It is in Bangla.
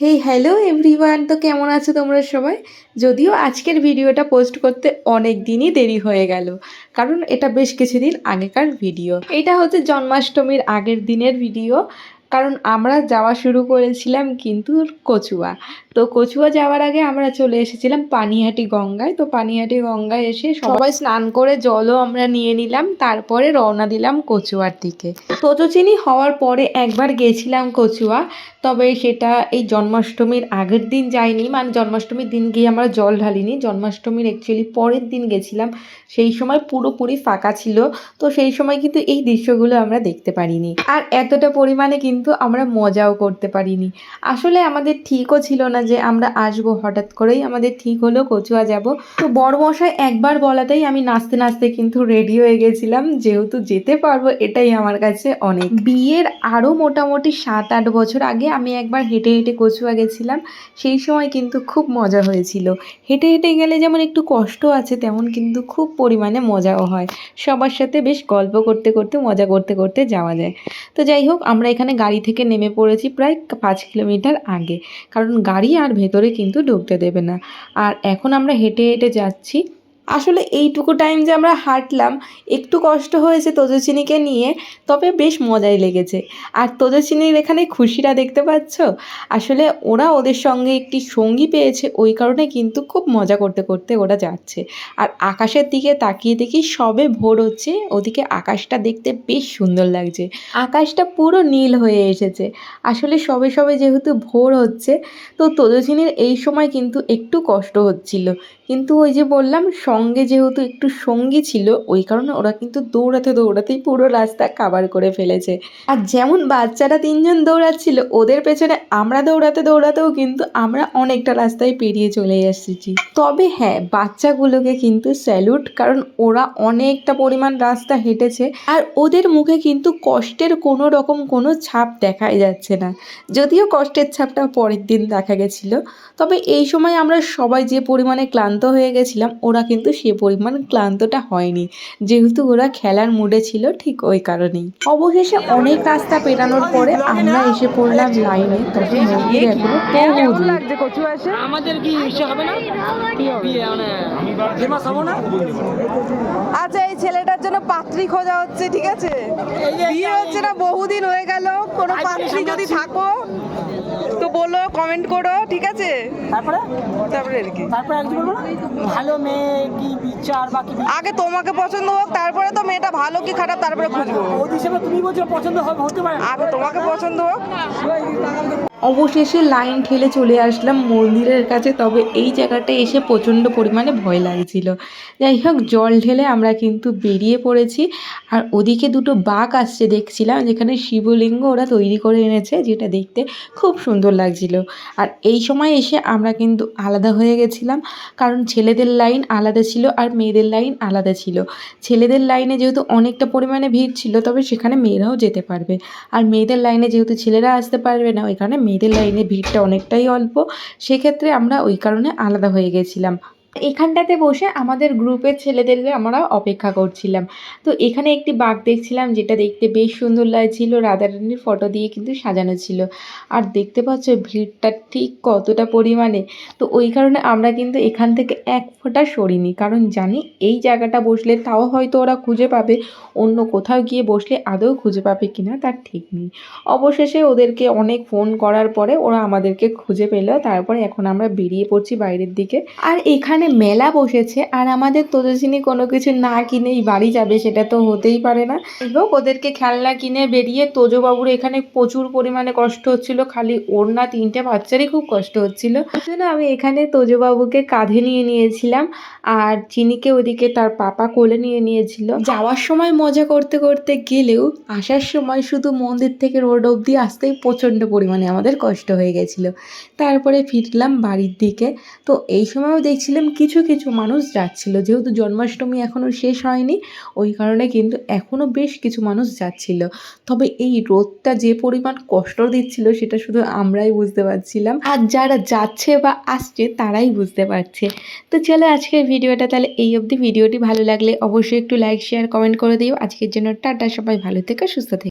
হেই হ্যালো এভরিওয়ান তো কেমন আছো তোমরা সবাই? যদিও আজকের ভিডিওটা পোস্ট করতে অনেক দিনই দেরি হয়ে গেল, কারণ এটা বেশ কিছুদিন আগেকার ভিডিও এটা হচ্ছে জন্মাষ্টমীর আগের দিনের ভিডিও কারণ আমরা যাওয়া শুরু করেছিলাম কিন্তু কচুয়া। তো কচুয়া যাওয়ার আগে আমরা চলে এসেছিলাম পানিহাটি গঙ্গায়। তো পানিহাটি গঙ্গায় এসে সবাই স্নান করে জলও আমরা নিয়ে নিলাম, তারপরে রওনা দিলাম কচুয়ার দিকে। তোজচিনি হওয়ার পরে একবার গেছিলাম কচুয়া। তবে সেটা এই জন্মাষ্টমীর আগের দিন যাইনি মানে জন্মাষ্টমীর দিন গিয়ে আমরা জল ঢালিনি। জন্মাষ্টমীর অ্যাকচুয়ালি পরের দিন গেছিলাম। সেই সময় পুরোপুরি ফাঁকা ছিল। তো সেই সময় কিন্তু এই দৃশ্যগুলো আমরা দেখতে পারিনি। আর এতটা পরিমাণে কিন্তু আমরা মজাও করতে পারিনি। আসলে আমাদের ঠিকও ছিল না যে আমরা আসব হঠাৎ করেই। আমাদের ঠিক হলো কচুয়া যাব। তো বড়মশাই একবার বলাতেই আমি নাচতে নাচতে কিন্তু রেডি হয়ে গেছিলাম। যেহেতু যেতে পারব এটাই আমার কাছে অনেক। বিয়ের আরও মোটামুটি সাত আট বছর আগে আমি একবার হেঁটে হেঁটে কচুয়া গেছিলাম, সেই সময় কিন্তু খুব মজা হয়েছিল। হেঁটে হেঁটে গেলে যেমন একটু কষ্ট আছে, তেমন কিন্তু খুব পরিমাণে মজাও হয়। সবার সাথে বেশ গল্প করতে করতে, মজা করতে করতে যাওয়া যায়। তো যাই হোক, আমরা এখানে গাড়ি থেকে নেমে পড়েছি প্রায় পাঁচ কিলোমিটার আগে। কারণ গাড়ি আর ভেতরে কিন্তু ঢুকতে দেবে না। আর এখন আমরা হেঁটে হেঁটে যাচ্ছি আসলে এইটুকু টাইম যে আমরা হাঁটলাম, একটু কষ্ট হয়েছে তোজচিনিকে নিয়ে, তবে বেশ মজাই লেগেছে। আর তোজচিনির এখানে খুশিরা দেখতে পাচ্ছ? আসলে ওরা ওদের সঙ্গে একটি সঙ্গী পেয়েছে, ওই কারণে কিন্তু খুব মজা করতে করতে ওরা যাচ্ছে। আর আকাশের দিকে তাকিয়ে দেখি সবে ভোর হচ্ছে, ওদিকে আকাশটা দেখতে বেশ সুন্দর লাগছে। আকাশটা পুরো নীল হয়ে এসেছে। আসলে সবে সবে যেহেতু ভোর হচ্ছে, তো তোজচিনির এই সময় কিন্তু একটু কষ্ট হচ্ছিল। কিন্তু ওই যে বললাম সঙ্গে যেহেতু একটু সঙ্গী ছিল, ওই কারণে ওরা কিন্তু দৌড়াতে দৌড়াতেই পুরো রাস্তা কাবার করে ফেলেছে। আর যেমন বাচ্চারা তিনজন দৌড়াচ্ছিল, ওদের পেছনে আমরা দৌড়াতে দৌড়াতেও কিন্তু আমরা অনেকটা রাস্তায় পেরিয়ে চলে এসেছি। তবে হ্যাঁ বাচ্চাগুলোকে কিন্তু স্যালুট কারণ ওরা অনেকটা পরিমাণ রাস্তা হেঁটেছে আর ওদের মুখে কিন্তু কষ্টের কোনো রকম কোনো ছাপ দেখাই যাচ্ছে না। যদিও কষ্টের ছাপটা পরের দিন দেখা গেছিল, তবে এই সময় আমরা সবাই যে পরিমাণে ক্লান্ত হয়ে গেছিলাম, ওরা কিন্তু সে পরিমাণ ক্লান্তটা হয়নি। যেহেতু ওরা খেলার মুডে ছিল ঠিক ওই কারণেই। অবশেষে অনেক রাস্তা পেরানোর পরে আমরা এসে পড়লাম লাইনে। তবে মন্দির এখনও বহু দূর আমাদের কি হবে না? বিয়ে মানে আচ্ছা এই ছেলেটার জন্য পাত্রী খোঁজা হচ্ছে ঠিক আছে? বিয়ে হচ্ছে না বহুদিন হয়ে গেল। কোনো পাত্রী যদি থাকো বলো কমেন্ট করো ঠিক আছে? তারপরে? তারপরে আর কি। তারপরে আর কি বলব ভালো মেয়ে কি বিচার বা কি আগে তোমাকে পছন্দ হোক তারপরে তো মেয়েটা ভালো কি খারাপ তারপরে খুঁজবো। ওই হিসেবে তুমি বলছো পছন্দ হবে হতে পারে আগে তোমাকে পছন্দ হোক। অবশেষে লাইন ঠেলে চলে আসলাম মন্দিরের কাছে, তবে এই জায়গাটা এসে প্রচণ্ড পরিমাণে ভয় লাগছিল। যাই হোক, জল ঢেলে আমরা কিন্তু বেরিয়ে পড়েছি। আর ওদিকে দুটো বাঘ আসছে দেখছিলাম, যেখানে শিবলিঙ্গ ওরা তৈরি করে এনেছে, যেটা দেখতে খুব সুন্দর লাগছিল। আর এই সময় এসে আমরা কিন্তু আলাদা হয়ে গেছিলাম, কারণ ছেলেদের লাইন আলাদা ছিল আর মেয়েদের লাইন আলাদা ছিল। ছেলেদের লাইনে যেহেতু অনেকটা পরিমাণে ভিড় ছিল, তবে সেখানে মেয়েরাও যেতে পারবে। আর মেয়েদের লাইনে যেহেতু ছেলেরা আসতে পারবে না, ওই কারণে মেয়েদের লাইনে ভিড়টা অনেকটাই অল্প। সেক্ষেত্রে আমরা ওই কারণে আলাদা হয়ে গেছিলাম। এখানটাতে বসে আমাদের গ্রুপের ছেলেদের আমরা অপেক্ষা করছিলাম। তো এখানে একটি বাঘ দেখছিলাম, যেটা দেখতে বেশ সুন্দর লাগছিল। রাধারানীর ফটো দিয়ে কিন্তু সাজানো ছিল। আর দেখতে পাচ্ছ, ভিড়টা ঠিক কতটা পরিমাণে। তো ওই কারণে আমরা কিন্তু এখান থেকে এক ফোঁটা সরিনি। কারণ জানি এই জায়গাটা বসলে তাও হয়তো ওরা খুঁজে পাবে, অন্য কোথাও গিয়ে বসলে আদৌ খুঁজে পাবে কিনা তার ঠিক নেই। অবশেষে ওদেরকে অনেক ফোন করার পরে ওরা আমাদেরকে খুঁজে পেল। তারপরে এখন আমরা বেরিয়ে পড়ছি বাইরের দিকে। আর এখানে মেলা বসেছে আর আমাদের তোজস্বিনী কোনো কিছু না কিনেই বাড়ি যাবে সেটা তো হতেই পারে না। হোক ওদেরকে খেলনা কিনে বেরিয়ে তোজবাবুর এখানে প্রচুর পরিমাণে কষ্ট হচ্ছিল, খালি ওর না তিনটে বাচ্চারই খুব কষ্ট হচ্ছিল। জন্য আমি এখানে তোজবাবুকে কাঁধে নিয়ে নিয়েছিলাম আর চিনিকে ওদিকে তার পাপা কোলে নিয়ে নিয়েছিল। যাওয়ার সময় মজা করতে করতে গেলেও আসার সময় শুধু মন্দির থেকে রোড অবধি আসতেই প্রচণ্ড পরিমাণে আমাদের কষ্ট হয়ে গেছিল। তারপরে ফিরলাম বাড়ির দিকে। তো এই সময়ও দেখছিলাম কিছু কিছু মানুষ যাচ্ছিল। যেহেতু জন্মাষ্টমী এখনও শেষ হয়নি, ওই কারণে কিন্তু এখনও বেশ কিছু মানুষ যাচ্ছিল। তবে এই রোদটা যে পরিমাণ কষ্ট দিচ্ছিল, সেটা শুধু আমরাই বুঝতে পারছিলাম। আর যারা যাচ্ছে বা আসছে, তারাই বুঝতে পারছে। তো চলো আজকের ভিডিওটা তাহলে এই অবধি। ভিডিওটি ভালো লাগলে অবশ্যই একটু লাইক শেয়ার কমেন্ট করে দিও। আজকের জন্য টাটা, সবাই ভালো থেকে, সুস্থ থেকে।